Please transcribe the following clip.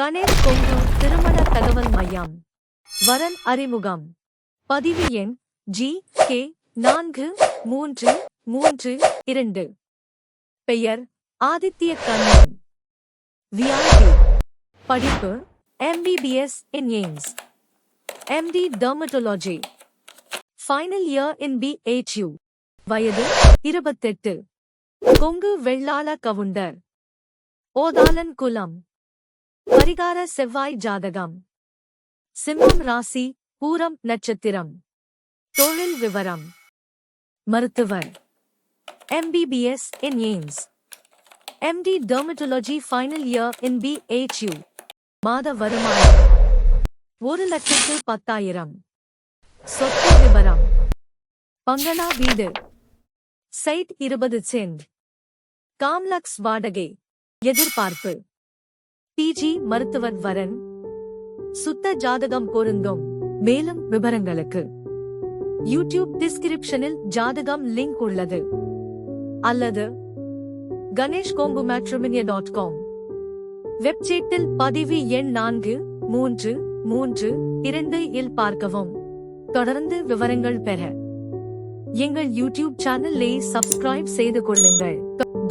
கணேஷ் கொங்கு திருமண தகவல் மையம். வரன் அறிமுகம். பதிவு எண் ஜி கே நான்கு மூன்று மூன்று இரண்டு. பெயர் ஆதித்ய கண்ணன். விஐபி படிப்பு MBBS in AIIMS MD dermatology final year in B BHU வயது இருபத்தெட்டு. கொங்கு வெள்ளாள கவுண்டர். ஓதாலன் குலம் பரிகார செவ்வாய் ஜாதகம். சிம்மம் ராசி பூரம் நட்சத்திரம். தொழில் விவரம். மருத்துவர். MBBS in AIIMS MD dermatology final year in B BHU மாத வருமானம். ஒரு லட்சத்து பத்தாயிரம். சொத்து விவரம் பங்களா வீடு. சைட் இருபது சென்ட். காம்லக்ஸ் வாடகை. எதிர்பார்ப்பு. டிஜி மருத்துவர் வரன். சுத்த ஜாதகம் பொருந்தும். மேலும் விவரங்களுக்கு யூடியூப் டிஸ்கிரிப்ஷனில் ஜாதகம் லிங்க் உள்ளது. அல்லது Ganesh Kongu matrimony dot com வெப்சைட்டில் பதிவு எண் நான்கு மூன்று மூன்று இரண்டு இல் பார்க்கவும். தொடர்ந்து விவரங்கள் பெற. எங்கள் யூடியூப் சேனலை சப்ஸ்கிரைப் செய்து கொள்ளுங்கள்.